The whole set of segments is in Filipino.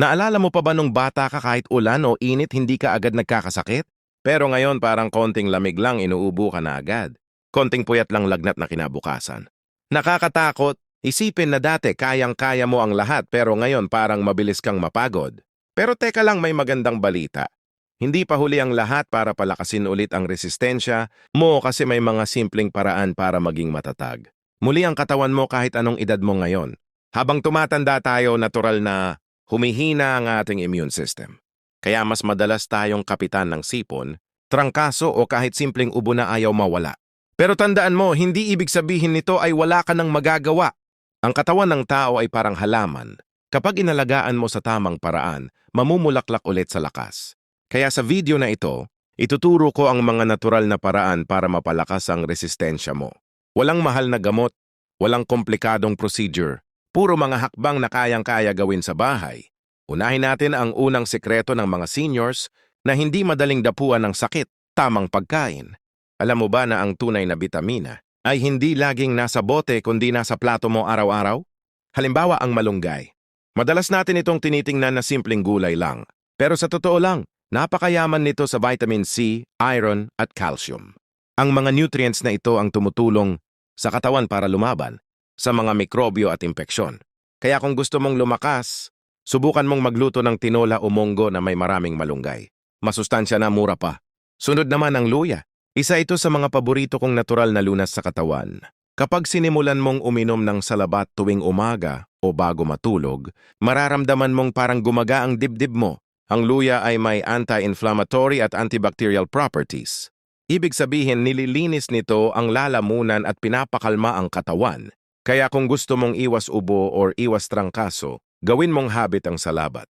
Naalala mo pa ba nung bata ka kahit ulan o init hindi ka agad nagkakasakit? Pero ngayon parang konting lamig lang inuubo ka na agad. Konting puyat lang lagnat na kinabukasan. Nakakatakot. Isipin na dati kayang-kaya mo ang lahat pero ngayon parang mabilis kang mapagod. Pero teka lang may magandang balita. Hindi pa huli ang lahat para palakasin ulit ang resistensya mo kasi may mga simpleng paraan para maging matatag. Muli ang katawan mo kahit anong edad mo ngayon. Habang tumatanda tayo, natural na humihina ang ating immune system. Kaya mas madalas tayong kapitan ng sipon, trangkaso o kahit simpleng ubo na ayaw mawala. Pero tandaan mo, hindi ibig sabihin nito ay wala ka nang magagawa. Ang katawan ng tao ay parang halaman. Kapag inalagaan mo sa tamang paraan, mamumulaklak ulit sa lakas. Kaya sa video na ito, ituturo ko ang mga natural na paraan para mapalakas ang resistensya mo. Walang mahal na gamot, walang komplikadong procedure, puro mga hakbang na kayang-kaya gawin sa bahay. Unahin natin ang unang sekreto ng mga seniors na hindi madaling dapuan ng sakit, tamang pagkain. Alam mo ba na ang tunay na bitamina ay hindi laging nasa bote kundi nasa plato mo araw-araw? Halimbawa ang malunggay. Madalas natin itong tinitingnan na simpleng gulay lang. Pero sa totoo lang, napakayaman nito sa vitamin C, iron at calcium. Ang mga nutrients na ito ang tumutulong sa katawan para lumaban sa mga mikrobyo at impeksyon. Kaya kung gusto mong lumakas, subukan mong magluto ng tinola o monggo na may maraming malunggay. Masustansya na mura pa. Sunod naman ang luya. Isa ito sa mga paborito kong natural na lunas sa katawan. Kapag sinimulan mong uminom ng salabat tuwing umaga o bago matulog, mararamdaman mong parang gumaga ang dibdib mo. Ang luya ay may anti-inflammatory at antibacterial properties. Ibig sabihin nililinis nito ang lalamunan at pinapakalma ang katawan. Kaya kung gusto mong iwas ubo or iwas trangkaso, gawin mong habit ang salabat.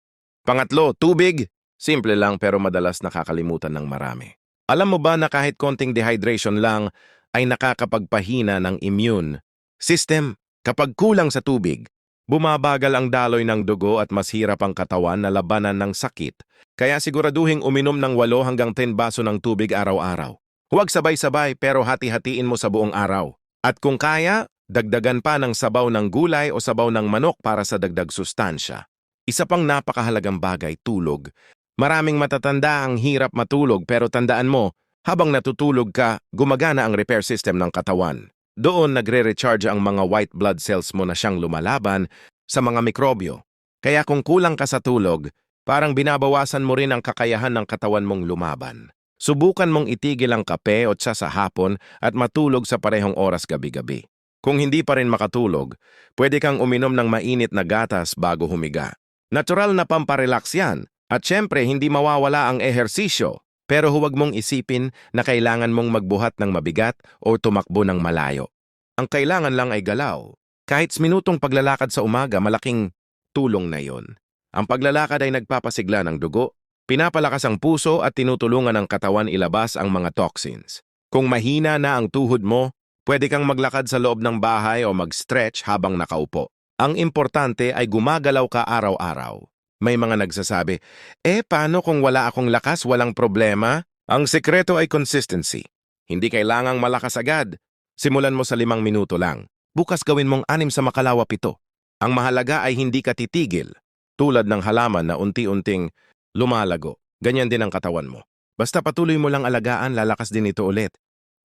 Pangatlo, tubig. Simple lang pero madalas nakakalimutan ng marami. Alam mo ba na kahit konting dehydration lang ay nakakapagpahina ng immune system kapag kulang sa tubig? Bumabagal ang daloy ng dugo at mas hirap ang katawan na labanan ng sakit. Kaya siguraduhin uminom ng 8 hanggang 10 baso ng tubig araw-araw. Huwag sabay-sabay pero hati-hatiin mo sa buong araw. At kung kaya, dagdagan pa ng sabaw ng gulay o sabaw ng manok para sa dagdag sustansya. Isa pang napakahalagang bagay, tulog. Maraming matatanda ang hirap matulog pero tandaan mo, habang natutulog ka, gumagana ang repair system ng katawan. Doon nagre-recharge ang mga white blood cells mo na siyang lumalaban sa mga mikrobyo. Kaya kung kulang ka sa tulog, parang binabawasan mo rin ang kakayahan ng katawan mong lumaban. Subukan mong itigil ang kape o tsa sa hapon at matulog sa parehong oras gabi-gabi. Kung hindi pa rin makatulog, pwede kang uminom ng mainit na gatas bago humiga. Natural na pamparelax yan. At syempre, hindi mawawala ang ehersisyo. Pero huwag mong isipin na kailangan mong magbuhat ng mabigat o tumakbo ng malayo. Ang kailangan lang ay galaw. Kahit minutong paglalakad sa umaga, malaking tulong na yon. Ang paglalakad ay nagpapasigla ng dugo, pinapalakas ang puso at tinutulungan ng katawan ilabas ang mga toxins. Kung mahina na ang tuhod mo, pwede kang maglakad sa loob ng bahay o mag-stretch habang nakaupo. Ang importante ay gumagalaw ka araw-araw. May mga nagsasabi, eh paano kung wala akong lakas, walang problema? Ang sekreto ay consistency. Hindi kailangang malakas agad. Simulan mo sa limang minuto lang. Bukas gawin mong anim sa makalawa pito. Ang mahalaga ay hindi ka titigil. Tulad ng halaman na unti-unting lumalago. Ganyan din ang katawan mo. Basta patuloy mo lang alagaan, lalakas din ito ulit.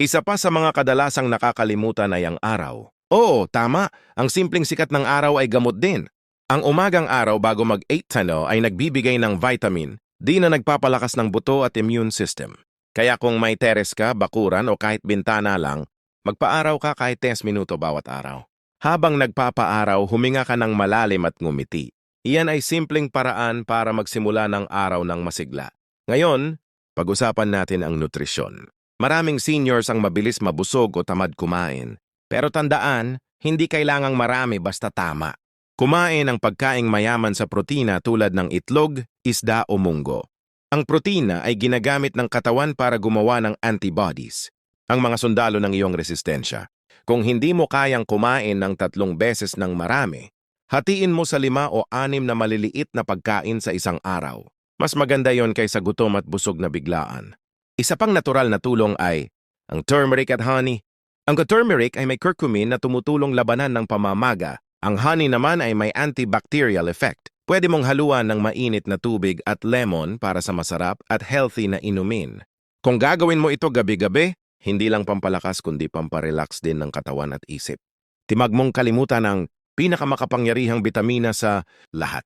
Isa pa sa mga kadalasang nakakalimutan ay ang araw. Oo, tama. Ang simpleng sikat ng araw ay gamot din. Ang umagang araw bago mag-8 tano ay nagbibigay ng vitamin, di na nagpapalakas ng buto at immune system. Kaya kung may teres ka, bakuran o kahit bintana lang, magpaaraw ka kahit 10 minuto bawat araw. Habang nagpapaaraw, huminga ka ng malalim at ngumiti. Iyan ay simpleng paraan para magsimula ng araw ng masigla. Ngayon, pag-usapan natin ang nutrisyon. Maraming seniors ang mabilis mabusog o tamad kumain. Pero tandaan, hindi kailangang marami basta tama. Kumain ng pagkaing mayaman sa protina tulad ng itlog, isda o munggo. Ang protina ay ginagamit ng katawan para gumawa ng antibodies, ang mga sundalo ng iyong resistensya. Kung hindi mo kayang kumain ng tatlong beses ng marami, hatiin mo sa lima o anim na maliliit na pagkain sa isang araw. Mas maganda yon kaysa gutom at busog na biglaan. Isa pang natural na tulong ay ang turmeric at honey. Ang turmeric ay may curcumin na tumutulong labanan ng pamamaga ang honey naman ay may antibacterial effect. Pwede mong haluan ng mainit na tubig at lemon para sa masarap at healthy na inumin. Kung gagawin mo ito gabi-gabi, hindi lang pampalakas kundi pamparelax din ng katawan at isip. Timag mong kalimutan ang pinakamakapangyarihang bitamina sa lahat.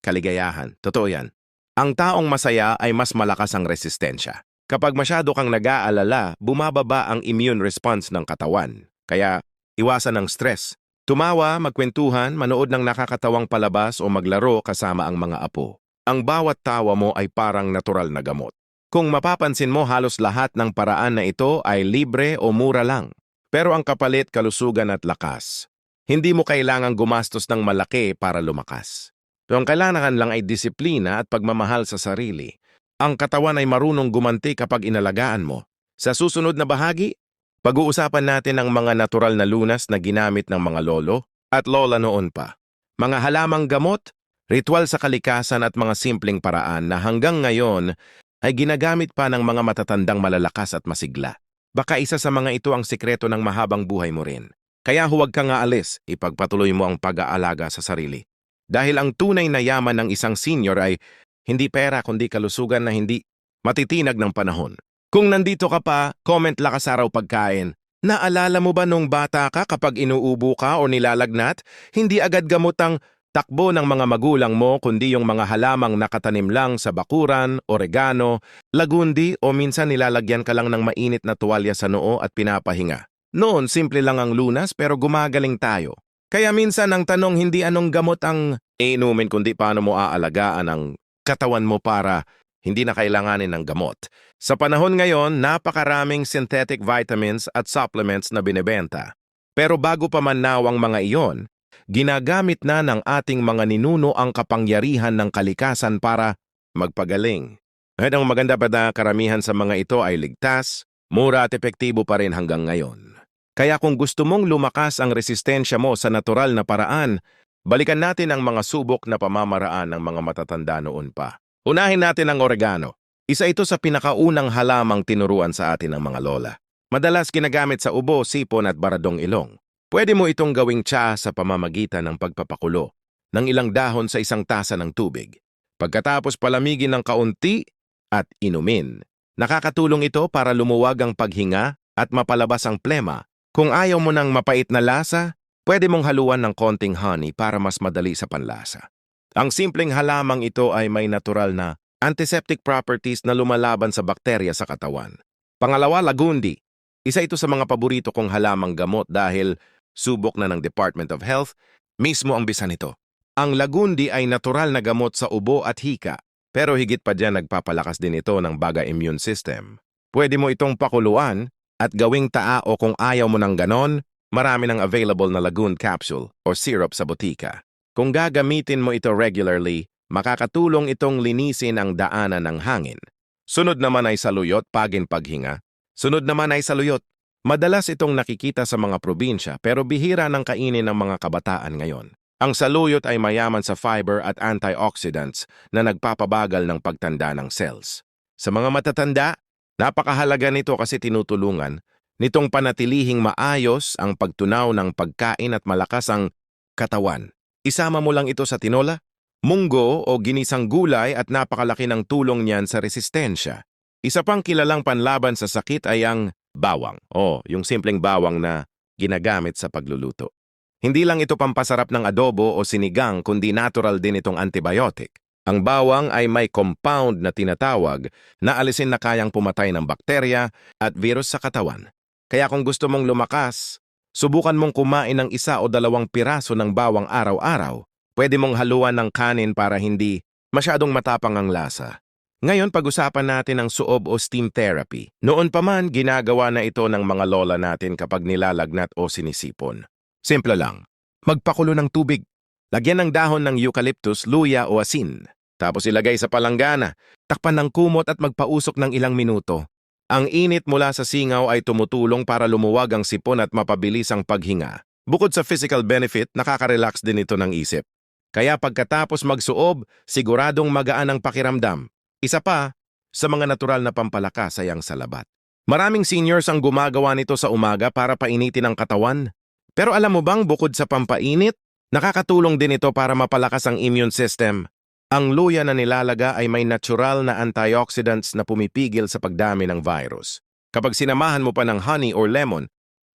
Kaligayahan. Totoo yan. Ang taong masaya ay mas malakas ang resistensya. Kapag masyado kang nag-aalala, bumababa ang immune response ng katawan. Kaya iwasan ang stress. Tumawa, magkwentuhan, manood ng nakakatawang palabas o maglaro kasama ang mga apo. Ang bawat tawa mo ay parang natural na gamot. Kung mapapansin mo halos lahat ng paraan na ito ay libre o mura lang. Pero ang kapalit kalusugan at lakas. Hindi mo kailangang gumastos ng malaki para lumakas. Pero ang kailangan lang ay disiplina at pagmamahal sa sarili. Ang katawan ay marunong gumanti kapag inalagaan mo. Sa susunod na bahagi, pag-uusapan natin ang mga natural na lunas na ginamit ng mga lolo at lola noon pa. Mga halamang gamot, ritual sa kalikasan at mga simpleng paraan na hanggang ngayon ay ginagamit pa ng mga matatandang malalakas at masigla. Baka isa sa mga ito ang sikreto ng mahabang buhay mo rin. Kaya huwag ka nga alis, ipagpatuloy mo ang pag-aalaga sa sarili. Dahil ang tunay na yaman ng isang senior ay hindi pera kundi kalusugan na hindi matitinag ng panahon. Kung nandito ka pa, comment lakas araw pagkain. Naalala mo ba nung bata ka kapag inuubo ka o nilalagnat, hindi agad gamot ang takbo ng mga magulang mo kundi yung mga halamang nakatanim lang sa bakuran, oregano, lagundi o minsan nilalagyan ka lang ng mainit na tuwalya sa noo at pinapahinga. Noon, simple lang ang lunas pero gumagaling tayo. Kaya minsan ang tanong hindi anong gamot ang inumin kundi paano mo aalagaan ang katawan mo para hindi na kailanganin ng gamot. Sa panahon ngayon, napakaraming synthetic vitamins at supplements na binebenta. Pero bago pa man naw ang mga iyon, ginagamit na ng ating mga ninuno ang kapangyarihan ng kalikasan para magpagaling. At ang maganda pa na karamihan sa mga ito ay ligtas, mura at epektibo pa rin hanggang ngayon. Kaya kung gusto mong lumakas ang resistensya mo sa natural na paraan, balikan natin ang mga subok na pamamaraan ng mga matatanda noon pa. Unahin natin ang oregano. Isa ito sa pinakaunang halamang tinuruan sa atin ng mga lola. Madalas ginagamit sa ubo, sipon at baradong ilong. Pwede mo itong gawing tsa sa pamamagitan ng pagpapakulo ng ilang dahon sa isang tasa ng tubig. Pagkatapos palamigin ng kaunti at inumin. Nakakatulong ito para lumuwag ang paghinga at mapalabas ang plema. Kung ayaw mo ng mapait na lasa, pwede mong haluan ng konting honey para mas madali sa panlasa. Ang simpleng halamang ito ay may natural na antiseptic properties na lumalaban sa bakterya sa katawan. Pangalawa, lagundi. Isa ito sa mga paborito kong halamang gamot dahil subok na ng Department of Health, mismo ang bisa nito. Ang lagundi ay natural na gamot sa ubo at hika, pero higit pa dyan nagpapalakas din ito ng baga immune system. Pwede mo itong pakuluan at gawing taa o kung ayaw mo ng ganon, marami ng available na lagoon capsule o syrup sa botika. Kung gagamitin mo ito regularly, makakatulong itong linisin ang daanan ng hangin. Sunod naman ay saluyot, pagin paghinga. Sunod naman ay saluyot. Madalas itong nakikita sa mga probinsya pero bihira ng kainin ng mga kabataan ngayon. Ang saluyot ay mayaman sa fiber at antioxidants na nagpapabagal ng pagtanda ng cells. Sa mga matatanda, napakahalaga nito kasi tinutulungan nitong panatilihing maayos ang pagtunaw ng pagkain at malakas ang katawan. Isama mo lang ito sa tinola, munggo o ginisang gulay at napakalaki ng tulong niyan sa resistensya. Isa pang kilalang panlaban sa sakit ay ang bawang o yung simpleng bawang na ginagamit sa pagluluto. Hindi lang ito pampasarap ng adobo o sinigang kundi natural din itong antibiotic. Ang bawang ay may compound na tinatawag na alisin na kayang pumatay ng bakterya at virus sa katawan. Kaya kung gusto mong lumakas, subukan mong kumain ng isa o dalawang piraso ng bawang araw-araw. Pwede mong haluan ng kanin para hindi masyadong matapang ang lasa. Ngayon pag-usapan natin ang suob o steam therapy. Noon pa man, ginagawa na ito ng mga lola natin kapag nilalagnat o sinisipon. Simple lang. Magpakulo ng tubig. Lagyan ng dahon ng eucalyptus, luya o asin. Tapos ilagay sa palanggana. Takpan ng kumot at magpausok ng ilang minuto. Ang init mula sa singaw ay tumutulong para lumuwag ang sipon at mapabilis ang paghinga. Bukod sa physical benefit, nakaka-relax din ito ng isip. Kaya pagkatapos magsuob, siguradong magaan ang pakiramdam. Isa pa, sa mga natural na pampalakas ay ang salabat. Maraming seniors ang gumagawa nito sa umaga para painitin ang katawan. Pero alam mo bang bukod sa pampainit, Nakakatulong din ito para mapalakas ang immune system. Ang luya na nilalaga ay may natural na antioxidants na pumipigil sa pagdami ng virus. Kapag sinamahan mo pa ng honey or lemon,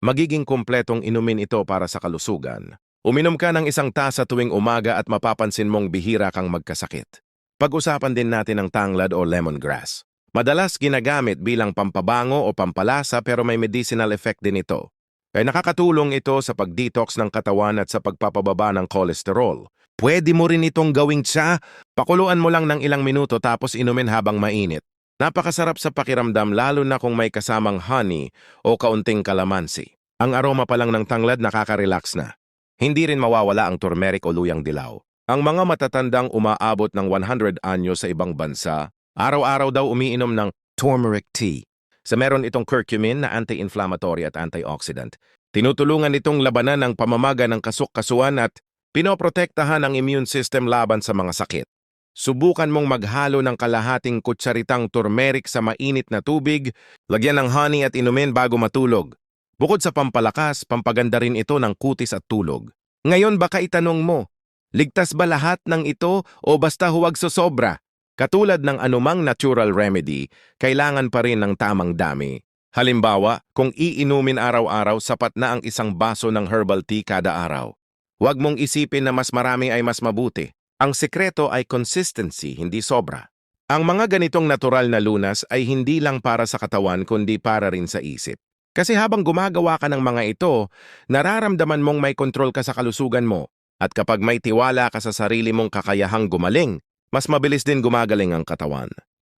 magiging kumpletong inumin ito para sa kalusugan. Uminom ka ng isang tasa tuwing umaga at mapapansin mong bihira kang magkasakit. Pag-usapan din natin ang tanglad o lemongrass. Madalas ginagamit bilang pampabango o pampalasa pero may medicinal effect din ito. Kaya nakakatulong ito sa pag-detox ng katawan at sa pagpapababa ng cholesterol. Pwede mo rin itong gawing tsa, pakuluan mo lang ng ilang minuto tapos inumin habang mainit. Napakasarap sa pakiramdam lalo na kung may kasamang honey o kaunting kalamansi. Ang aroma pa lang ng tanglad nakaka-relax na. Hindi rin mawawala ang turmeric o luyang dilaw. Ang mga matatandang umaabot ng 100 anyo sa ibang bansa, araw-araw daw umiinom ng turmeric tea. Sa meron itong curcumin na anti-inflammatory at antioxidant. Tinutulungan itong labanan ang pamamaga ng kasuk-kasuan at pinoprotektahan ang immune system laban sa mga sakit. Subukan mong maghalo ng kalahating kutsaritang turmeric sa mainit na tubig, lagyan ng honey at inumin bago matulog. Bukod sa pampalakas, pampaganda rin ito ng kutis at tulog. Ngayon baka itanong mo, ligtas ba lahat ng ito o basta huwag sosobra? Katulad ng anumang natural remedy, kailangan pa rin ng tamang dami. Halimbawa, kung iinumin araw-araw, sapat na ang isang baso ng herbal tea kada araw. Huwag mong isipin na mas marami ay mas mabuti. Ang sekreto ay consistency, hindi sobra. Ang mga ganitong natural na lunas ay hindi lang para sa katawan kundi para rin sa isip. Kasi habang gumagawa ka ng mga ito, nararamdaman mong may kontrol ka sa kalusugan mo. At kapag may tiwala ka sa sarili mong kakayahang gumaling, mas mabilis din gumagaling ang katawan.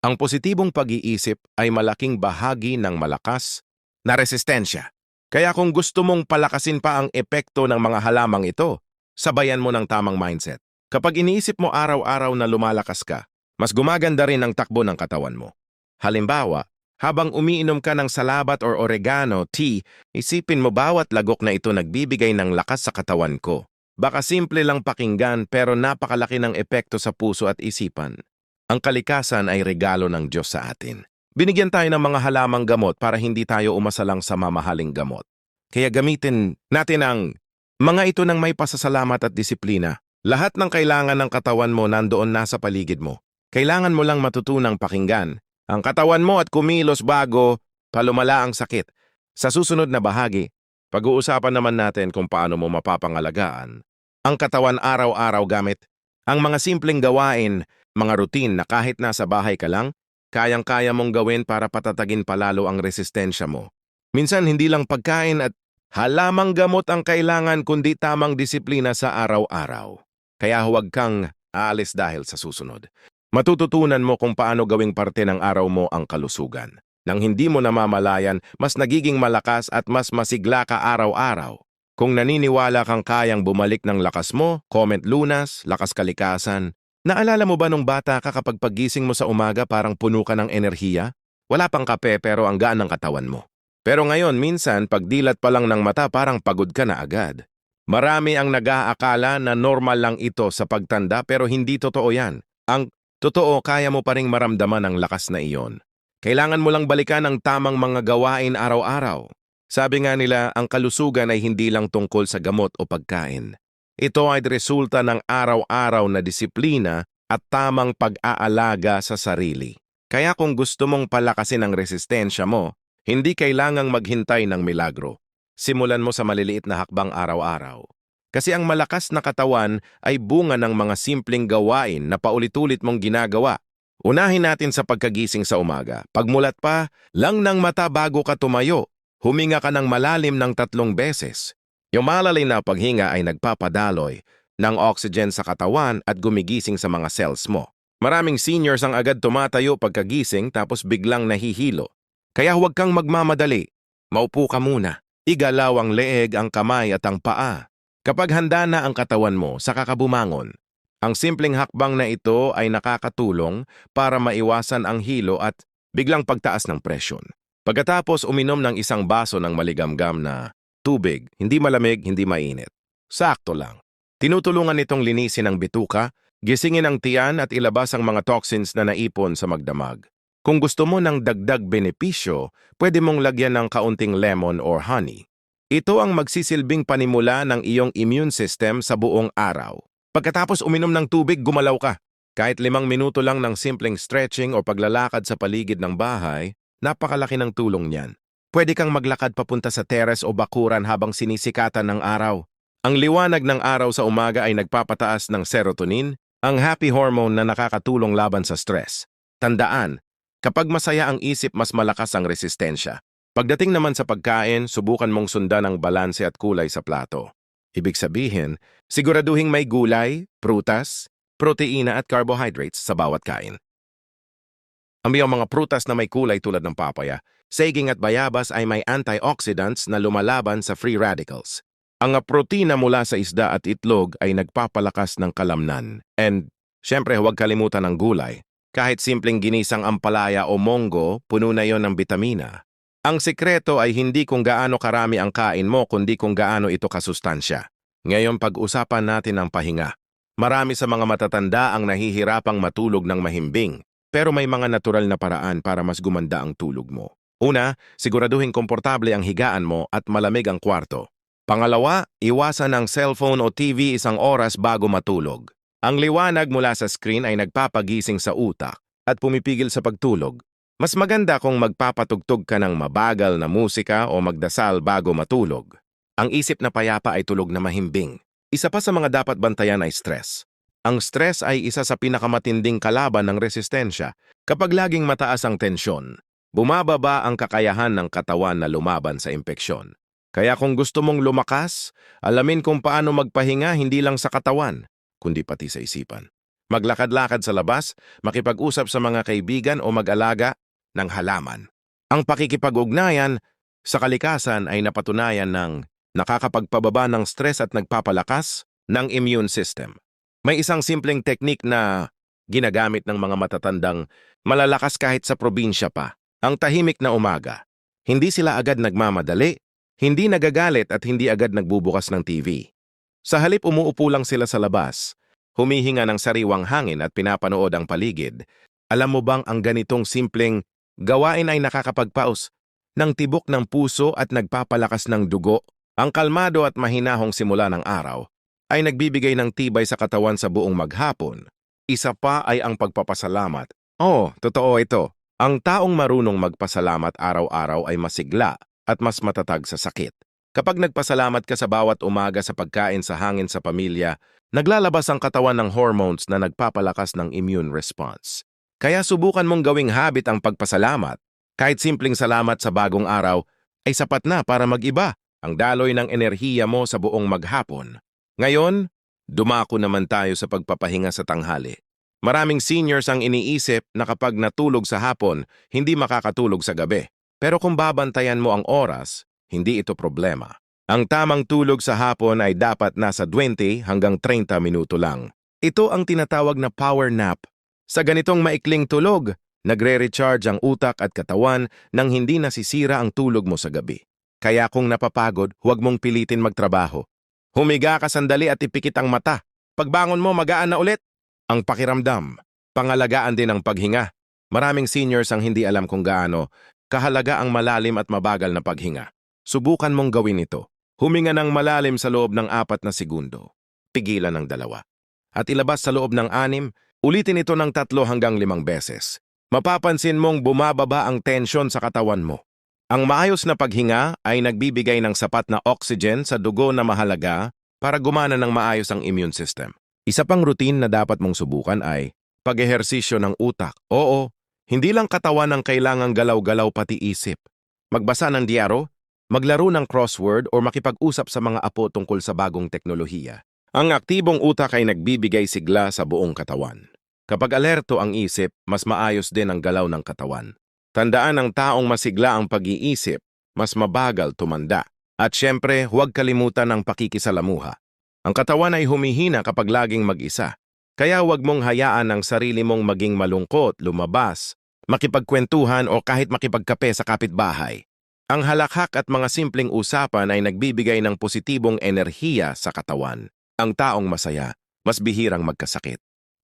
Ang positibong pag-iisip ay malaking bahagi ng malakas na resistensya. Kaya kung gusto mong palakasin pa ang epekto ng mga halamang ito, sabayan mo ng tamang mindset. Kapag iniisip mo araw-araw na lumalakas ka, mas gumaganda rin ang takbo ng katawan mo. Halimbawa, habang umiinom ka ng salabat or oregano tea, isipin mo bawat lagok na ito nagbibigay ng lakas sa katawan ko. Baka simple lang pakinggan pero napakalaki ng epekto sa puso at isipan. Ang kalikasan ay regalo ng Diyos sa atin. Binigyan tayo ng mga halamang gamot para hindi tayo umasalang sa mamahaling gamot. Kaya gamitin natin ang mga ito ng may pasasalamat at disiplina. Lahat ng kailangan ng katawan mo nandoon nasa paligid mo. Kailangan mo lang matutunang pakinggan ang katawan mo at kumilos bago palumala ang sakit. Sa susunod na bahagi, pag-uusapan naman natin kung paano mo mapapangalagaan ang katawan araw-araw gamit ang mga simpleng gawain, mga routine na kahit nasa bahay ka lang, kayang-kaya mong gawin para patatagin palalo ang resistensya mo. Minsan hindi lang pagkain at halamang gamot ang kailangan kundi tamang disiplina sa araw-araw. Kaya huwag kang aalis dahil sa susunod. Matututunan mo kung paano gawing parte ng araw mo ang kalusugan. Nang hindi mo namamalayan, mas nagiging malakas at mas masigla ka araw-araw. Kung naniniwala kang kayang bumalik ng lakas mo, comment lunas, lakas kalikasan. Naalala mo ba nung bata ka kapag pagising mo sa umaga parang puno ka ng enerhiya? Wala pang kape pero ang gaan ng katawan mo. Pero ngayon, minsan, pagdilat pa lang ng mata parang pagod ka na agad. Marami ang nag-aakala na normal lang ito sa pagtanda pero hindi totoo yan. Ang totoo, kaya mo pa ring maramdaman ang lakas na iyon. Kailangan mo lang balikan ang tamang mga gawain araw-araw. Sabi nga nila, ang kalusugan ay hindi lang tungkol sa gamot o pagkain. Ito ay resulta ng araw-araw na disiplina at tamang pag-aalaga sa sarili. Kaya kung gusto mong palakasin ang resistensya mo, hindi kailangang maghintay ng milagro simulan mo sa maliliit na hakbang araw-araw. Kasi ang malakas na katawan ay bunga ng mga simpleng gawain na paulit-ulit mong ginagawa. Unahin natin sa pagkagising sa umaga. Pagmulat pa, lang ng mata bago ka tumayo. Huminga ka ng malalim ng tatlong beses. Yung malalim na paghinga ay nagpapadaloy ng oxygen sa katawan at gumigising sa mga cells mo. Maraming seniors ang agad tumatayo pagkagising tapos biglang nahihilo. Kaya huwag kang magmamadali. Maupo ka muna. Igalaw ang leeg, ang kamay at ang paa. Kapag handa na ang katawan mo sa kakabumangon, ang simpleng hakbang na ito ay nakakatulong para maiwasan ang hilo at biglang pagtaas ng presyon. Pagkatapos uminom ng isang baso ng maligamgam na tubig, hindi malamig, hindi mainit. Sakto lang. Tinutulungan nitong linisin ang bituka, gisingin ang tiyan at ilabas ang mga toxins na naipon sa magdamag. Kung gusto mo ng dagdag benepisyo, pwede mong lagyan ng kaunting lemon or honey. Ito ang magsisilbing panimula ng iyong immune system sa buong araw. Pagkatapos uminom ng tubig, gumalaw ka. Kahit limang minuto lang ng simpleng stretching o paglalakad sa paligid ng bahay, napakalaki ng tulong niyan. Pwede kang maglakad papunta sa teres o bakuran habang sinisikatan ng araw. Ang liwanag ng araw sa umaga ay nagpapataas ng serotonin, ang happy hormone na nakakatulong laban sa stress. Tandaan, kapag masaya ang isip mas malakas ang resistensya. Pagdating naman sa pagkain, subukan mong sundan ang balanse at kulay sa plato. Ibig sabihin, siguraduhing may gulay, prutas, proteina at carbohydrates sa bawat kain. Ang mga prutas na may kulay tulad ng papaya, saging at bayabas ay may antioxidants na lumalaban sa free radicals. Ang protina mula sa isda at itlog ay nagpapalakas ng kalamnan. And, syempre huwag kalimutan ng gulay. Kahit simpleng ginisang ampalaya o monggo, puno na yon ng bitamina. Ang sikreto ay hindi kung gaano karami ang kain mo kundi kung gaano ito kasustansya. Ngayon pag-usapan natin ang pahinga. Marami sa mga matatanda ang nahihirapang matulog ng mahimbing, pero may mga natural na paraan para mas gumanda ang tulog mo. Una, siguraduhin komportable ang higaan mo at malamig ang kwarto. Pangalawa, iwasan ang cellphone o TV isang oras bago matulog. Ang liwanag mula sa screen ay nagpapagising sa utak at pumipigil sa pagtulog. Mas maganda kung magpapatugtog ka ng mabagal na musika o magdasal bago matulog. Ang isip na payapa ay tulog na mahimbing. Isa pa sa mga dapat bantayan ay stress. Ang stress ay isa sa pinakamatinding kalaban ng resistensya. Kapag laging mataas ang tensyon, bumababa ang kakayahan ng katawan na lumaban sa impeksyon. Kaya kung gusto mong lumakas, alamin kung paano magpahinga hindi lang sa katawan, kundi pati sa isipan. Maglakad-lakad sa labas, makipag-usap sa mga kaibigan o mag-alaga ng halaman. Ang pakikipag-ugnayan sa kalikasan ay napatunayan ng nakakapagpababa ng stress at nagpapalakas ng immune system. May isang simpleng teknik na ginagamit ng mga matatandang malalakas kahit sa probinsya pa. Ang tahimik na umaga. Hindi sila agad nagmamadali, hindi nagagalit at hindi agad nagbubukas ng TV. Sa halip umuupo lang sila sa labas, humihinga ng sariwang hangin at pinapanood ang paligid. Alam mo bang ang ganitong simpleng gawain ay nakakapagpaus ng tibok ng puso at nagpapalakas ng dugo? Ang kalmado at mahinahong simula ng araw ay nagbibigay ng tibay sa katawan sa buong maghapon. Isa pa ay ang pagpapasalamat. Oo, totoo ito. Ang taong marunong magpasalamat araw-araw ay masigla at mas matatag sa sakit. Kapag nagpasalamat ka sa bawat umaga sa pagkain sa hangin sa pamilya, naglalabas ang katawan ng hormones na nagpapalakas ng immune response. Kaya subukan mong gawing habit ang pagpasalamat. Kahit simpleng salamat sa bagong araw ay sapat na para mag-iba ang daloy ng enerhiya mo sa buong maghapon. Ngayon, dumako naman tayo sa pagpapahinga sa tanghali. Maraming seniors ang iniisip na kapag natulog sa hapon, hindi makakatulog sa gabi. Pero kung babantayan mo ang oras, hindi ito problema. Ang tamang tulog sa hapon ay dapat nasa 20 hanggang 30 minuto lang. Ito ang tinatawag na power nap. Sa ganitong maikling tulog, nagre-recharge ang utak at katawan nang hindi nasisira ang tulog mo sa gabi. Kaya kung napapagod, huwag mong pilitin magtrabaho. Humiga ka sandali at ipikit ang mata. Pagbangon mo, magaan na ulit. Ang pakiramdam, pangalagaan din ang paghinga. Maraming seniors ang hindi alam kung gaano kahalaga ang malalim at mabagal na paghinga. Subukan mong gawin ito. Huminga ng malalim sa loob ng apat na segundo. Pigilan ng dalawa. At ilabas sa loob ng anim, ulitin ito ng tatlo hanggang limang beses. Mapapansin mong bumababa ang tensyon sa katawan mo. Ang maayos na paghinga ay nagbibigay ng sapat na oxygen sa dugo na mahalaga para gumana ng maayos ang immune system. Isa pang routine na dapat mong subukan ay pag-ehersisyo ng utak. Oo, hindi lang katawan ang kailangang galaw-galaw pati isip. Magbasa ng diaro, maglaro ng crossword o makipag-usap sa mga apo tungkol sa bagong teknolohiya. Ang aktibong utak ay nagbibigay sigla sa buong katawan. Kapag alerto ang isip, mas maayos din ang galaw ng katawan. Tandaan ng taong masigla ang pag-iisip, mas mabagal tumanda. At syempre, huwag kalimutan ang pakikisalamuha. Ang katawan ay humihina kapag laging mag-isa. Kaya huwag mong hayaan ang sarili mong maging malungkot, lumabas, makipagkwentuhan o kahit makipagkape sa kapitbahay. Ang halakhak at mga simpleng usapan ay nagbibigay ng positibong enerhiya sa katawan. Ang taong masaya, mas bihirang magkasakit.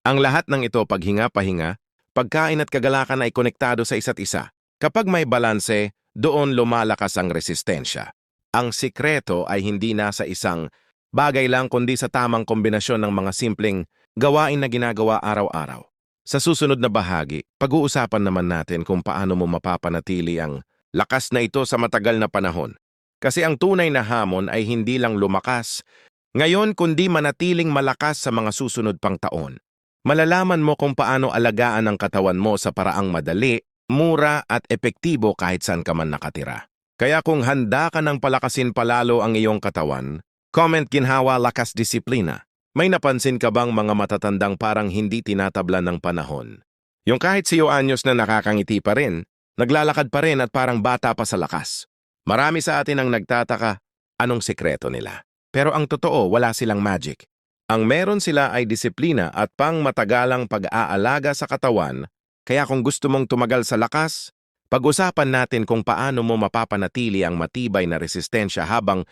Ang lahat ng ito paghinga-pahinga Pagkain at kagalakan ay konektado sa isa't isa. Kapag may balanse, doon lumalakas ang resistensya. Ang sikreto ay hindi nasa isang bagay lang kundi sa tamang kombinasyon ng mga simpleng gawain na ginagawa araw-araw. Sa susunod na bahagi, pag-uusapan naman natin kung paano mo mapapanatili ang lakas na ito sa matagal na panahon. Kasi ang tunay na hamon ay hindi lang lumakas, ngayon kundi manatiling malakas sa mga susunod pang taon. Malalaman mo kung paano alagaan ang katawan mo sa paraang madali, mura at epektibo kahit saan ka man nakatira. Kaya kung handa ka ng palakasin palalo ang iyong katawan, comment ginhawa lakas disiplina. May napansin ka bang mga matatandang parang hindi tinatabla ng panahon? Yung kahit siyo anyos na nakakangiti pa rin, naglalakad pa rin at parang bata pa sa lakas. Marami sa atin ang nagtataka, anong sekreto nila? Pero ang totoo, wala silang magic. Ang meron sila ay disiplina at pang matagalang pag-aalaga sa katawan, kaya kung gusto mong tumagal sa lakas, pag-usapan natin kung paano mo mapapanatili ang matibay na resistensya habang